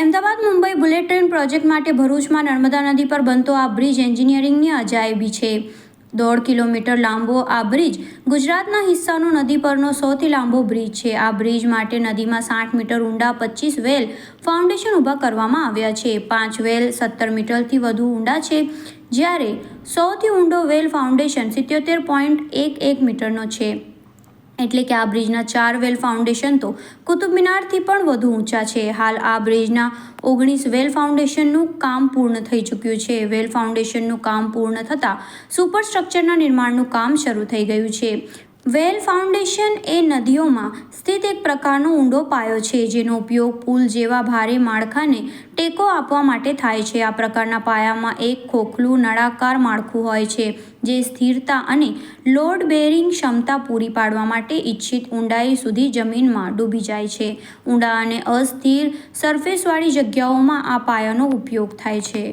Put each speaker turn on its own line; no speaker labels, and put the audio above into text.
Ahmedabad Mumbai bullet train project માટે ભરૂચમાં નર્મદા નદી પર બનતો આ બ્રિજ એન્જિનિયરિંગની અજાયબી છે. દોઢ કિલોમીટર લાંબો આ બ્રિજ ગુજરાતના હિસ્સાનો નદી પરનો સૌથી લાંબો બ્રિજ છે. આ બ્રિજ માટે નદીમાં સાઠ મીટર ઊંડા પચીસ વેલ ફાઉન્ડેશન ઊભા કરવામાં આવ્યા છે. પાંચ વેલ સત્તર મીટરથી વધુ ઊંડા છે. જ્યારે સૌથી ઊંડો વેલ ફાઉન્ડેશન સિત્યોતેર પોઈન્ટ એક એક મીટરનો છે. એટલે કે આ બ્રિજના ચાર વેલ ફાઉન્ડેશન તો કુતુબ મિનારથી પણ વધુ ઊંચા છે. હાલ આ બ્રિજના ઓગણીસ વેલ ફાઉન્ડેશનનું કામ પૂર્ણ થઈ ચૂક્યું છે. વેલ ફાઉન્ડેશનનું કામ પૂર્ણ થતાં સુપરસ્ટ્રક્ચરના નિર્માણનું કામ શરૂ થઈ ગયું છે. વેલ ફાઉન્ડેશન એ નદીઓમાં સ્થિત એક પ્રકારનો ઊંડો પાયો છે, જેનો ઉપયોગ પુલ જેવા ભારે માળખાને ટેકો આપવા માટે થાય છે. આ પ્રકારના પાયામાં એક ખોખલું, નળાકાર માળખું હોય છે, જે સ્થિરતા અને લોડ બેરિંગ ક્ષમતા પૂરી પાડવા માટે ઇચ્છિત ઊંડાઈ સુધી જમીનમાં ડૂબી જાય છે. ઊંડા અને અસ્થિર સરફેસવાળી જગ્યાઓમાં આ પાયાનો ઉપયોગ થાય છે.